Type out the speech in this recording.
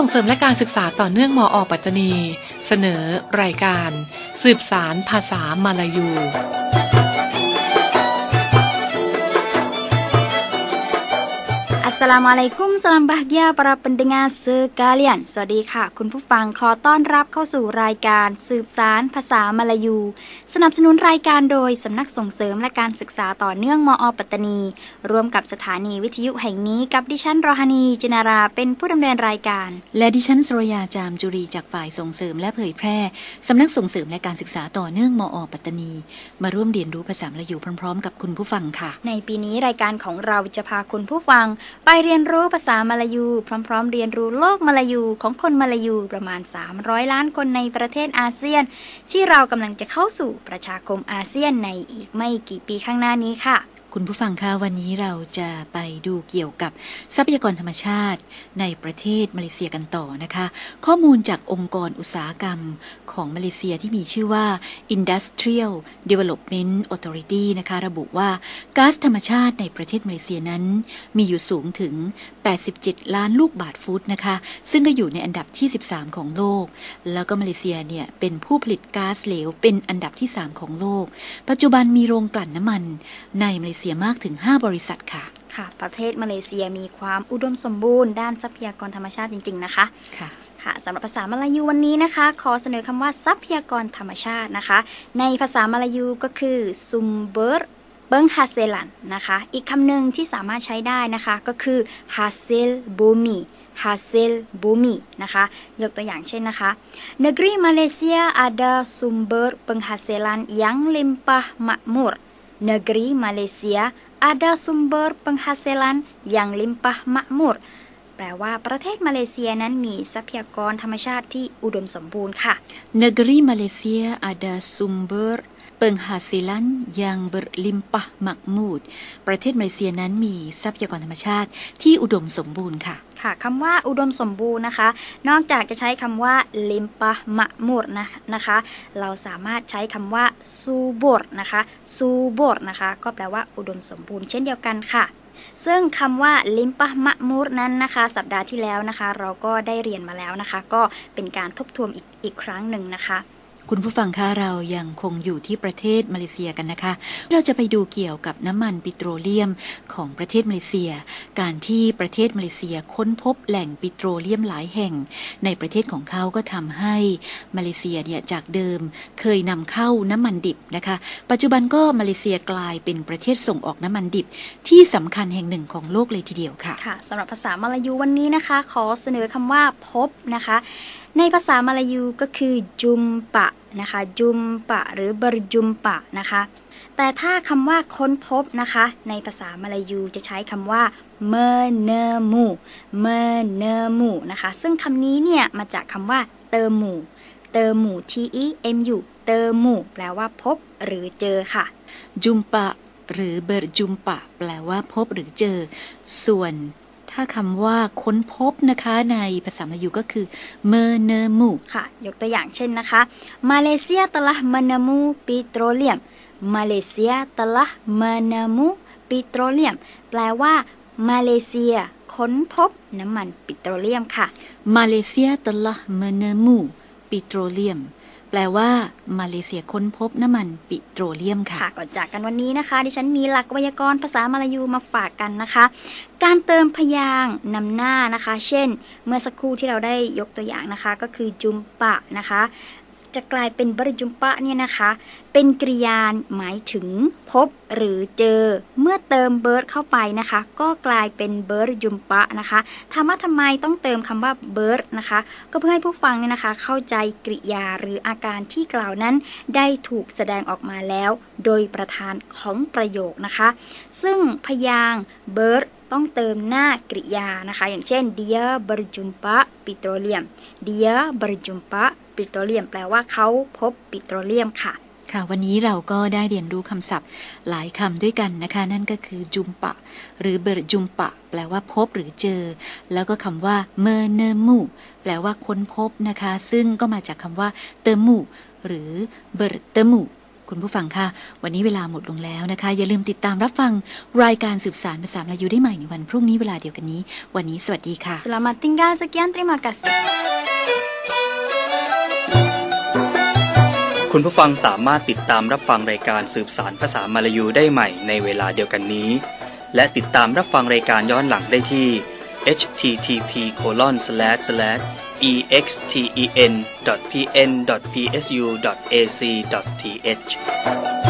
ส่งเสริมและการศึกษาต่อเนื่องมออปัตตานี เสนอรายการ สืบสารภาษามาลายู กาเลียนสวัสดีค่ะ คุณผู้ฟังขอต้อนรับเข้าสู่รายการสืบสารภาษามาลายู สนับสนุนรายการโดยสำนักส่งเสริมและการศึกษาต่อเนื่องมอปัตตานี ร่วมกับสถานีวิทยุแห่งนี้กับดิฉันรอฮานีจินาราเป็นผู้ดำเนินรายการ และดิฉันสุรยาจามจุรีจากฝ่ายส่งเสริมและเผยแพร่สำนักส่งเสริมและการศึกษาต่อเนื่องมอปัตตานี มาร่วมเรียนรู้ภาษามาลายูพร้อม ๆ กับคุณผู้ฟังค่ะ ในปีนี้รายการของเราจะพาคุณผู้ฟังไปไปเรียนรู้ภาษามาลายู พร้อมๆ เรียนรู้โลกมาลายูของคนมาลายูประมาณ 300 ล้านคนในประเทศอาเซียน ที่เรากำลังจะเข้าสู่ประชาคมอาเซียนในอีกไม่กี่ปีข้างหน้านี้ค่ะ คุณผู้ฟังคะวันนี้เราจะไปดูเกี่ยวกับทรัพยากรธรรมชาติในประเทศมาเลเซียกันต่อนะคะ ข้อมูลจากองค์กรอุตสาหกรรมของมาเลเซียที่มีชื่อว่า Industrial Development Authority นะคะ ระบุว่าก๊าซธรรมชาติในประเทศมาเลเซียนั้น มีอยู่สูงถึง 87 ล้านลูกบาทฟุตนะคะ ซึ่งก็อยู่ในอันดับที่ 13 ของโลก แล้วก็มาเลเซียเนี่ยเป็นผู้ผลิตก๊าซเหลวเป็นอันดับที่ 3 ของโลก ปัจจุบันมีโรงกลั่นน้ำมันในมาเลเซียมากถึง 5 บริษัทค่ะ ค่ะ ประเทศมาเลเซียมีความอุดมสมบูรณ์ด้านทรัพยากรธรรมชาติจริง ๆ นะคะ ค่ะค่ะสำหรับภาษามาลายูวันนี้นะคะ ขอเสนอคำว่าทรัพยากรธรรมชาตินะคะ ในภาษามาลายูก็คือซุมเบอร์เบิงฮาเซลันนะคะ อีกคำหนึ่งที่สามารถใช้ได้นะคะก็คือฮาเซลบูมี hasil bumi นะคะ ยกตัวอย่างเช่นนะคะ negeri Malaysia ada sumber penghasilan yang limpah makmur negeri Malaysia ada sumber penghasilan yang limpah makmur แปลว่าประเทศมาเลเซียนั้นมีทรัพยากรธรรมชาติที่อุดมสมบูรณ์ค่ะ Negeri Malaysia ada sumber penghasilan yang berlimpah makmur ประเทศมาเลเซียนั้นมีทรัพยากรธรรมชาติที่อุดมสมบูรณ์ค่ะ ค่ะคำว่าอุดมสมบูรณ์นะคะ นอกจากจะใช้คำว่าลิมปะมะมุดนะนะคะ เราสามารถใช้คำว่าซูบดนะคะซูบดนะคะ ก็แปลว่าอุดมสมบูรณ์เช่นเดียวกันค่ะซึ่งคำว่าลิมปะมะมูรนั้นนะคะ สัปดาห์ที่แล้วนะคะ เราก็ได้เรียนมาแล้วนะคะ ก็เป็นการทบทวนอีกอีกครั้งหนึ่งนะคะ คุณผู้ฟังคะเรายังคงอยู่ที่ประเทศมาเลเซียกันนะคะ เราจะไปดูเกี่ยวกับน้ำมันปิโตรเลียมของประเทศมาเลเซีย การที่ประเทศมาเลเซียค้นพบแหล่งปิโตรเลียมหลายแห่ง ในประเทศของเขาก็ทำให้มาเลเซียเนี่ยจากเดิมเคยนำเข้าน้ำมันดิบนะคะ ปัจจุบันก็มาเลเซียกลายเป็นประเทศส่งออกน้ำมันดิบ ที่สำคัญแห่งหนึ่งของโลกเลยทีเดียวค่ะค่ะสำหรับภาษามาลายูวันนี้นะคะ ขอเสนอคำว่าพบนะคะ ในภาษามาลายูก็คือจุมปะนะคะจุมปะหรือบรจุมปะนะคะ แต่ถ้าคำว่าค้นพบนะคะ ในภาษามาลายูจะใช้คำว่าเมเนมูเมเนมูนะคะ ซึ่งคำนี้เนี่ยมาจากคำว่าเตอมูเตอมู T E M U เตอมูแปลว่าพบหรือเจอค่ะ จุมปะหรือเบอร์จุมปะ แปลว่าพบหรือเจอ ส่วน ถ้าคำว่าค้นพบนะคะในภาษามลายูก็คือเมเนมูค่ะ ยกตัวอย่างเช่นนะคะ มาเลเซีย telah menemu petroleum มาเลเซีย telah menemu petroleum แปลว่า มาเลเซีย ค้นพบน้ำมันปิโตรเลียมค่ะ มาเลเซีย telah menemu petroleum แปลว่า มาเลเซียค้นพบน้ำมันปิโตรเลียมค่ะ ค่ะก่อนจากกันวันนี้นะคะ ดิฉันมีหลักไวยากรณ์ภาษามาลายูมาฝากกันนะคะ การเติมพยางนำหน้านะคะ เช่น เมื่อสักครู่ที่เราได้ยกตัวอย่างนะคะ ก็คือจุมปะนะคะ จะกลายเป็นบริจุมปะเนี่ยนะคะ เป็นกริยาหมายถึงพบหรือเจอ เมื่อเติมเบิร์ดเข้าไปนะคะ ก็กลายเป็นเบิร์ดจุมปะนะคะถามว่าทำไมต้องเติมคำว่าเบิร์ดนะคะ ก็เพื่อให้ผู้ฟังเนี่ยนะคะ เข้าใจกริยาหรืออาการที่กล่าวนั้น ได้ถูกแสดงออกมาแล้ว โดยประธานของประโยคนะคะ ซึ่งพยางเบิร์ดต้องเติมหน้ากริยานะคะ อย่างเช่น dia berjumpa petroleum dia berjumpa ปิโตรเลียม แปลว่าเขาพบปิโตรเลียมค่ะ ค่ะ วันนี้เราก็ได้เรียนรู้คำศัพท์หลายคำด้วยกันนะคะ นั่นก็คือจุมปะ หรือเบรจุมปะ แปลว่าพบหรือเจอ แล้วก็คำว่าเมเนมูแปลว่าค้นพบนะคะ ซึ่งก็มาจากคำว่าเตมูหรือเบรเตมูคุณผู้ฟังค่ะ วันนี้เวลาหมดลงแล้วนะคะ อย่าลืมติดตามรับฟังรายการสืบสารภาษามลายูได้ใหม่ในวันพรุ่งนี้เวลาเดียวกันนี้ วันนี้สวัสดีค่ะ Selamat tinggal sekian terima kasih คุณผู้ฟังสามารถติดตามรับฟังรายการสืบสารภาษามาลายูได้ใหม่ในเวลาเดียวกันนี้ และติดตามรับฟังรายการย้อนหลังได้ที่ http://exten.pn.psu.ac.th